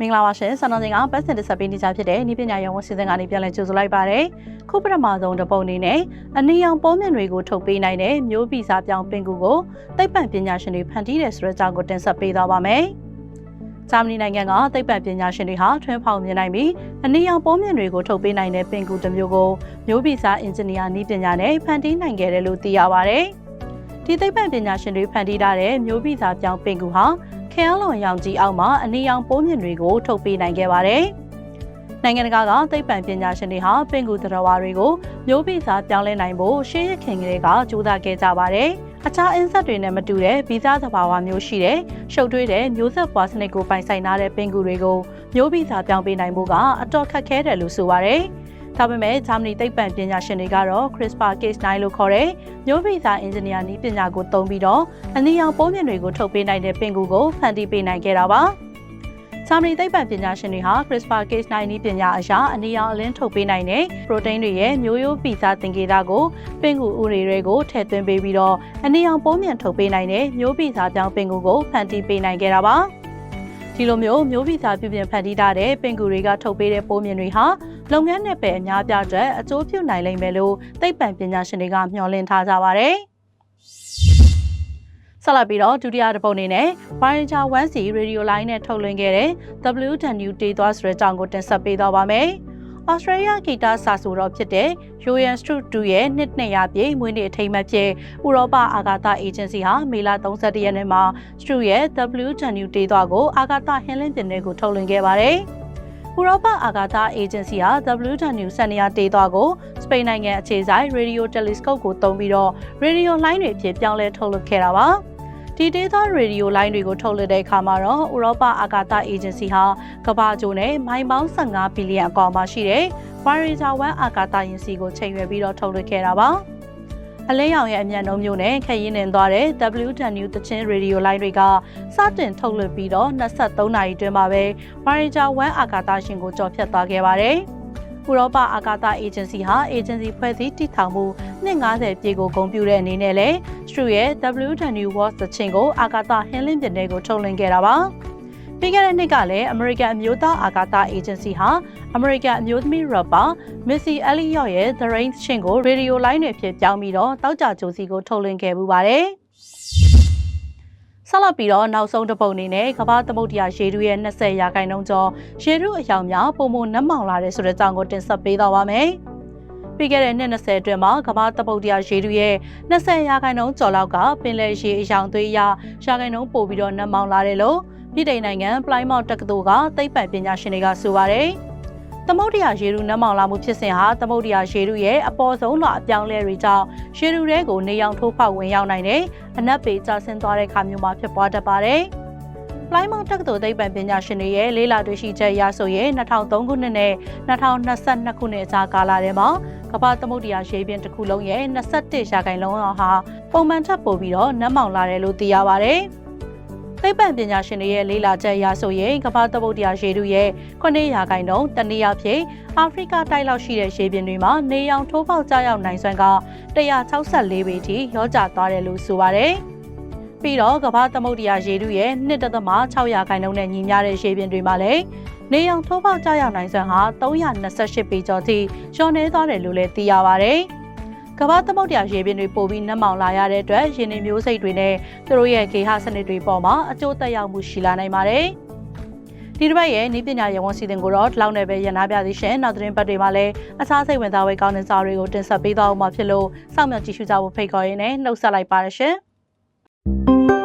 မင်္ဂလာပါရှင်ဆန္ဒရှင်ကပတ်စင်တစ်ဆက်ပေးနေကြဖြစ်တဲ့ဤပညာရောင်းဝစီစဉ်ကနေပြန်လည်ကြိုဆိုလိုက်ပါတယ်ခုပထမဆုံးတစ်ပုံအနေနဲ့အနီရောင်ပုံမြင်တွေကိုထုတ်ပေးနိုင်တဲ့မျိုးဗီဇပြောင်းပင်ကူကိုသိပ္ပံပညာရှင်တွေဖန်တီးတယ်ဆိုတဲ့အကြောင်းကိုတင်ဆက်ပေးသွားပါမယ် ဂျာမနီနိုင်ငံကသိပ္ပံပညာရှင်တွေဟာထွန်းဖောက်မြင်နိုင်ပြီးအနီရောင်ပုံမြင်တွေကိုထုတ်ပေးနိုင်တဲ့ပင်ကူတစ်မျိုးကိုမျိုးဗီဇအင်ဂျင်နီယာနည်းပညာနဲ့ဖန်တီးနိုင်ခဲ့တယ်လို့သိရပါတယ်ဒီသိပ္ပံပညာရှင်တွေဖန်တီးထားတဲ့မျိုးဗီဇပြောင်းပင်ကူဟာခဲအလွန်ရောင်ကြီးအောက်မှာအနီရောင်ပိုးမြင့်တွေကိုထုတ်ပေးနိုင်ခဲ့ပါတယ်။နိုင်ငံတကာကသိပ္ပံပညာရှင်တွေဟာပင်ကူသတ္တဝါတွေကိုမျိုးဗီဇပြောင်းလဲနိုင်ဖို့ရှေးရခင်ကလေးကကြိုးစားခဲ့ကြပါတယ်။ အခြားအင်းဆက်တွေနဲ့မတူတဲ့ဗီဇသဘာဝမျိုးရှိတဲ့ရှုပ်ထွေးတဲ့မျိုးဆက်ပွားစနစ်ကိုပိုင်ဆိုင်ထားတဲ့ပင်ကူတွေကိုမျိုးဗီဇပြောင်းပေးနိုင်ဖို့ကအတော်ခက်ခဲတယ်လို့ဆိုပါတယ်။ဒါပေမဲ့ဂျာမနီသိပ္ပံပညာရှင်တွေကတော့ CRISPR Cas9 လို့ခေါ်တဲ့မျိုးဗီဇအင်ဂျင်နီယာနည်းပညာကိုသုံးပြီးတော့အနီရောင်ပိုးမြင်တွေကိုထုတ်ပေးနိုင်တဲ့ပင်ကူကိုဖန်တီးပေးနိုင်ခဲ့တာပါ။ ဂျာမနီသိပ္ပံပညာရှင်တွေဟာ CRISPR Cas9 နည်းပညာအရာအနီရောင်အလင်းထုတ်ပေးနိုင်တဲ့ပရိုတိန်းတွေရဲ့မျိုးရိုးဗီဇသင်္ကေတကိုပင်ကူဥတွေတွေကိုထည့်သွင်းပေးပြီးတော့အနီရောင်ပိုးမြင်ထုတ်ပေးနိုင်တဲ့မျိုးဗီဇပြောင်းပင်ကူကိုဖန်တီးပေးနိုင်ခဲ့တာပါ။ဒီလိုမျိုးမျိုးဗီဇပြုပြင်ဖန်တီးထားတဲ့ပင်ကူတွေကထုတ်ပေးတဲ့ပိုးမြင်တွေဟာလုပ်ငန်းနယ်ပယ်အများပြားအတွက်အကျိုးပြုနိုင်လိမ့်မယ်လို့သိပ္ပံပညာရှင်တွေကမျှော်လင့်ထားကြပါတယ်။ ဆက်လက်ပြီးတော့ဒုတိယတစ်ပုတ်အနေနဲ့ Voyager 1C Radio Line နဲ့ထုတ်လွှင့်ခဲ့တဲ့ WW တေးသွားဆိုတဲ့အကြောင်းကိုတင်ဆက်ပေးသွားပါမယ်။ Australia ဂီတစာဆိုတော့ဖြစ်တဲ့ Joyan Strutt 2ရဲ့နှစ်နှစ်ရာပြည့်မွေးနေ့အထိမ်းအမှတ်ဖြစ်ဥရောပအာကာသအေဂျင်စီဟာမေလ31ရက်နေ့မှာ Strutt ရဲ့ WW တေးသွားကိုအာကာသဟင်းလင်းပြင်တွေကိုထုတ်လွှင့်ခဲ့ပါတယ်။ ဥရောပအာကာသအေဂျင်စီဟာ WW စနေရတေးသွားကိုစပိန်နိုင်ငံအခြေစိုက် Radio Telescope ကိုသုံးပြီးတော့ Radio line တွေအဖြစ်ပြောင်းလဲထုတ်လွှင့်ခဲ့တာပါ။ဒီဒေသရေဒီယိုလိုင်းတွေကိုထုတ်လွှင့်တဲ့အခါမှာတော့ဥရောပအာကာသအေဂျင်စီဟာကမ္ဘာကျိုးနဲ့မိုင်ပေါင်း15ဘီလီယံအကွာမှာရှိတဲ့ Voyager 1အာကာသယာဉ်စီကိုချိန်ရွယ်ပြီးတော့ထုတ်လွှင့်ခဲ့တာပါ အလင်းရောင်ရဲ့အမြန်နှုန်းမျိုးနဲ့ခရီးနှင်သွားတဲ့ WW တချင်းရေဒီယိုလိုင်းတွေကစတင်ထုတ်လွှင့်ပြီးတော့23နာရီတွင်မှာပဲ Voyager 1အာကာသရှင်ကိုကြော်ဖြတ်သွားခဲ့ပါတယ်။ဥရောပအာကာသအေဂျင်စီဟာအေဂျင်စီဖွဲ့စည်းတည်ထောင်မှု250ပြည်ကိုဂုဏ်ပြုတဲ့အနေနဲ့လည်း Stru ရဲ့ WW Watch သချင်းကိုအာကာသဟင်းလင်းပြင်တွေကိုထုတ်လွှင့်ခဲ့တာပါ။ ပြီးခဲ့တဲ့နှစ်ကလည်း American အမျိုးသားအာကာသအေဂျင်စီဟာ American အမျိုးသမီး rapper Missy Elliott ရဲ့ The Rain ရှင်ကို radio line တွေဖြစ်ပြောင်းပြီးတော့တောက်ကြကြိုစီကိုထုတ်လွှင့်ခဲ့ပူပါတယ်။ဆက်လက်ပြီးတော့နောက်ဆုံးတစ်ပုတ်အနေနဲ့ကမ္ဘာသမုဒ္ဒရာရေထုရဲ့20ရာခိုင်နှုန်းကျော်ရေထုအယောင်များပုံမှန်နှက်မောင်လာတဲ့ဆိုတဲ့အကြောင်းကိုတင်ဆက်ပေးသွားပါမယ်။ပြီးခဲ့တဲ့နှစ်20အတွင်းမှာကမ္ဘာသမုဒ္ဒရာရေထုရဲ့20ရာခိုင်နှုန်းကျော်လောက်ကပင်လယ်ရေအယောင်သွေးရရာခိုင်နှုန်းပိုပြီးတော့နှက်မောင်လာတယ်လို့ ပြည်ထိုင်နိုင်ငံပလိုင်းမောက်တက္ကသိုလ်ကသိပ္ပံပညာရှင်တွေကဆိုပါတယ်။သမုဒ္ဒရာရေထုနှမ်းမောင်လာမှုဖြစ်စဉ်ဟာသမုဒ္ဒရာရေထုရဲ့အပေါ်ဆုံးလွှာအပြောင်းလဲတွေကြောင့်ရေထုတွေကိုနေရောင်ထိုးဖောက်ဝင်ရောက်နိုင်တဲ့အနက်ပေကျဆင်းသွားတဲ့ခါမျိုးမှာဖြစ်ပွားတတ်ပါတယ်။ပလိုင်းမောင်တက္ကသိုလ်သိပ္ပံပညာရှင်တွေရဲ့လေးလာတွေ့ရှိချက်အရဆိုရင်2003ခုနှစ်နဲ့2022ခုနှစ်အကြားကာလထဲမှာကမ္ဘာသမုဒ္ဒရာရေပြင်တစ်ခုလုံးရဲ့21ရာခိုင်နှုန်းဟာပုံမှန်ထက်ပိုပြီးတော့နှမ်းမောင်လာတယ်လို့သိရပါတယ်။ သိပ္ပံပညာရှင်တွေရဲ့လေးလာချက်အရဆိုရင်ကမ္ဘာသမုဒ္ဒရာရေထုရဲ့9ရာခိုင်နှုန်းတနည်းအားဖြင့်အာဖရိကတိုက်လောက်ရှိတဲ့ရေပြင်တွေမှာနေရောင်ထိုးပေါက်ကြရောက်နိုင်စွမ်းက164ပေထိရောကျသွားတယ်လို့ဆိုပါတယ်။ပြီးတော့ကမ္ဘာသမုဒ္ဒရာရေထုရဲ့1.6ရာခိုင်နှုန်းနဲ့ညီမျှတဲ့ရေပြင်တွေမှာလည်းနေရောင်ထိုးပေါက်ကြရောက်နိုင်စွမ်းဟာ328ပေကျော်ထိလျှော့နှဲသွားတယ်လို့လည်းသိရပါတယ်။ ကမ္ဘာသမုဒ္ဒရာရေပြင်တွေပိုပြီးနှက်မောင်လာရတဲ့အတွက်ရင်းနှီးမျိုးစိတ်တွေနဲ့သူတို့ရဲ့ဂေဟစနစ်တွေပေါ်မှာအကျိုးသက်ရောက်မှုရှိလာနိုင်ပါတယ်။ဒီတစ်ပတ်ရဲ့ဤပညာရေဝန်စီစဉ်ကိုတော့ဒီလောက်နဲ့ပဲရနာပြသေးရှင်နောက်သတင်းပတ်တွေမှာလည်းအခြားစိတ်ဝင်စားဖွယ်ကောင်းတဲ့စာတွေကိုတင်ဆက်ပေးသွားအောင်မှာဖြစ်လို့စောင့်မျှော်ကြည့်ရှုကြဖို့ဖိတ်ခေါ်ရင်းနဲ့နှုတ်ဆက်လိုက်ပါရရှင်။